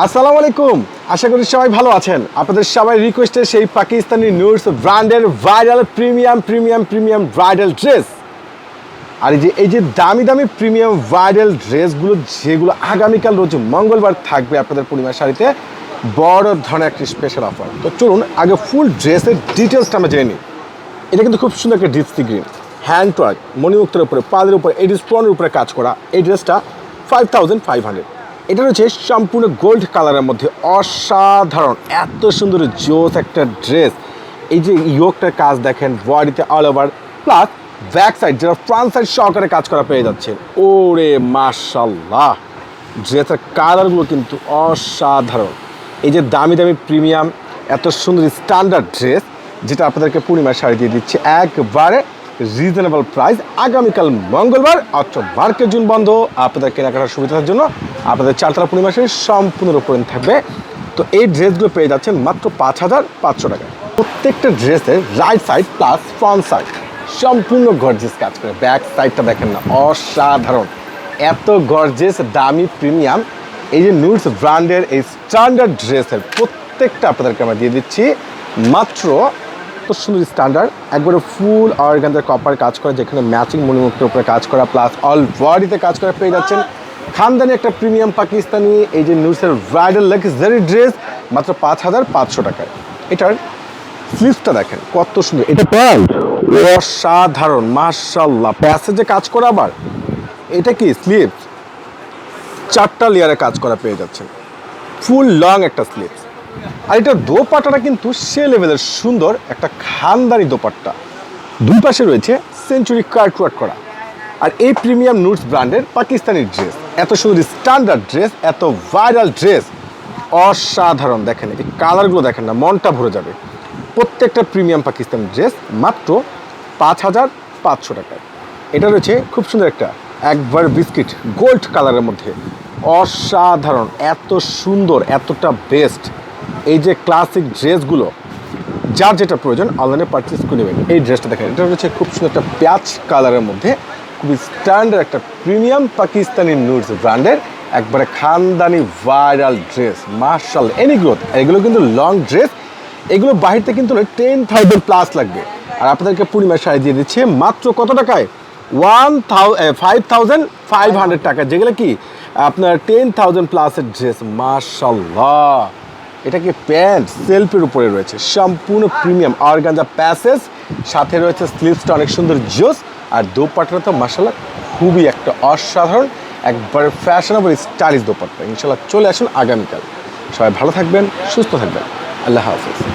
আসসালামু আলাইকুম। আশা করি সবাই ভালো আছেন। আপনাদের সবাই রিকোয়েস্টে সেই পাকিস্তানি নুডস ব্র্যান্ডের viral premium premium premium bridal dress আর এই যে এই যে দামি দামি প্রিমিয়াম ভাইরাল ড্রেসগুলো যেগুলো আগামীকাল রোজ মঙ্গলবার থাকবে আপনাদের পূর্ণিমা শাড়িতে, বড় ধরনের একটি স্পেশাল অফার তো চলুন, আগে ফুল ড্রেসের ডিটেলসটা আমরা জেনে নিই। এটা কিন্তু খুব সুন্দর একটা deep sea green hand work মণিমুক্তের উপরে, পাদের উপরে এডিস স্টোনের উপরে কাজ করা, এই ড্রেসটা ফাইভ থাউজেন্ড ফাইভ হান্ড্রেড এটা রয়েছে সম্পূর্ণ গোল্ড কালারের মধ্যে। অসাধারণ, এত সুন্দর জোস একটা ড্রেস। এই যে ইয়োগটার কাজ দেখেন বডিতে all over plus back side যেটা ফ্রন্ট সাইড সহকারে কাজ করা পেয়ে যাচ্ছেন ওরে মাশাল্লাহ ড্রেসের কালারগুলো কিন্তু অসাধারণ। এই যে দামি দামি প্রিমিয়াম, এত সুন্দর স্ট্যান্ডার্ড ড্রেস যেটা আপনাদেরকে পূর্ণিমার শাড়ি দিয়ে দিচ্ছে। একবারে রিজনেবল প্রাইস আগামীকাল মঙ্গলবার অর্থ মার্কেট জুন বন্ধ। আপনাদের কেনাকাটার সুবিধার জন্য আপনাদের চারতলা পূর্ণিমা শাড়ি সম্পূর্ণ উপরে থাকবে। তো এই ড্রেসগুলো পেয়ে যাচ্ছেন মাত্র পাঁচ হাজার পাঁচশো টাকা। প্রত্যেকটা ড্রেসের right side plus front side সম্পূর্ণ গর্জেস কাজ করে। ব্যাক সাইডটা দেখেন না, অসাধারণ। এত গর্জেস দামি প্রিমিয়াম এই যে নুডস ব্র্যান্ডের এই স্ট্যান্ডার্ড ড্রেসের প্রত্যেকটা আপনাদেরকে আমরা দিয়ে দিচ্ছি। মাত্র তো সুন্দর স্ট্যান্ডার্ড একবারে ফুল অর্গানজার কপার কাজ করা যেখানে ম্যাচিং মণিমুক্তের উপরে কাজ করা প্লাস অল বডিতে কাজ করা পেয়ে যাচ্ছেন। খানদানি একটা প্রিমিয়াম পাকিস্তানি এই যে নুডসের ব্রাইডাল লাক্সারি ড্রেস মাত্র পাঁচ হাজার পাঁচশো টাকায়। এটার স্লিভসটা দেখেন কত সুন্দর। এটা প্যান্ট। অসাধারণ মার্শাল্লাহ প্যাসেজে কাজ করা আবার। এটা কি? স্লিভস চারটা লেয়ারে কাজ করা পেয়ে যাচ্ছেন। ফুল লং একটা স্লিভস আর এটা দোপাট্টাটা কিন্তু সে লেভেলের সুন্দর একটা খানদানি দোপাট্টা। দুই পাশে রয়েছে সেঞ্চুরি কার্ট ওয়ার্ক করা। আর এই প্রিমিয়াম নুটস ব্র্যান্ডের পাকিস্তানি ড্রেস এত সুন্দর স্ট্যান্ডার্ড ড্রেস এত ভাইরাল ড্রেস অসাধারণ, দেখেন, এই কালারগুলো দেখেন না, মনটা ভরে যাবে। প্রত্যেকটা প্রিমিয়াম পাকিস্তানি ড্রেস মাত্র পাঁচ হাজার পাঁচশো টাকায়। এটা রয়েছে খুব সুন্দর একটা একবার বিস্কিট গোল্ড কালারের মধ্যে। অসাধারণ, এত সুন্দর, এতটা বেস্ট এই যে ক্লাসিক ড্রেসগুলো যার যেটা প্রয়োজন অনলাইনে পারচেস করে নেবেন। এই ড্রেসটা দেখেন, এটা হচ্ছে খুব সুন্দর একটা প্যাচ কালারের মধ্যে, খুবই স্ট্যান্ডার্ড একটা প্রিমিয়াম পাকিস্তানি নুডস ব্র্যান্ডের একবারে খানদানি ভাইরাল ড্রেস মার্শাল এনি গ্রোথ এগুলো কিন্তু লং ড্রেস এগুলো বাহিরতে কিন্তু টেন থাউজেন্ড প্লাস লাগবে। আর আপনাদেরকে পূর্ণিমার শাড়ি দিয়ে দিচ্ছে, মাত্র কত টাকায়? One five thousand five hundred টাকা। যেগুলো কি? আপনার টেন থাউজেন্ড প্লাসের ড্রেস মার্শাল্লাহ এটা কি প্যান্ট সেলফের উপরে রয়েছে। সম্পূর্ণ প্রিমিয়াম আর গাঞ্জা প্যাসেজ। সাথে রয়েছে স্লিভসটা অনেক সুন্দর জোস। আর দোপাটটা তো মাসালা খুবই একটা অসাধারণ, একবার ফ্যাশনেবল, স্টাইলিশ দোপাট্টা। ইনশাল্লাহ চলে আসুন আগামীকাল। সবাই ভালো থাকবেন, সুস্থ থাকবেন। আল্লাহ হাফিজ।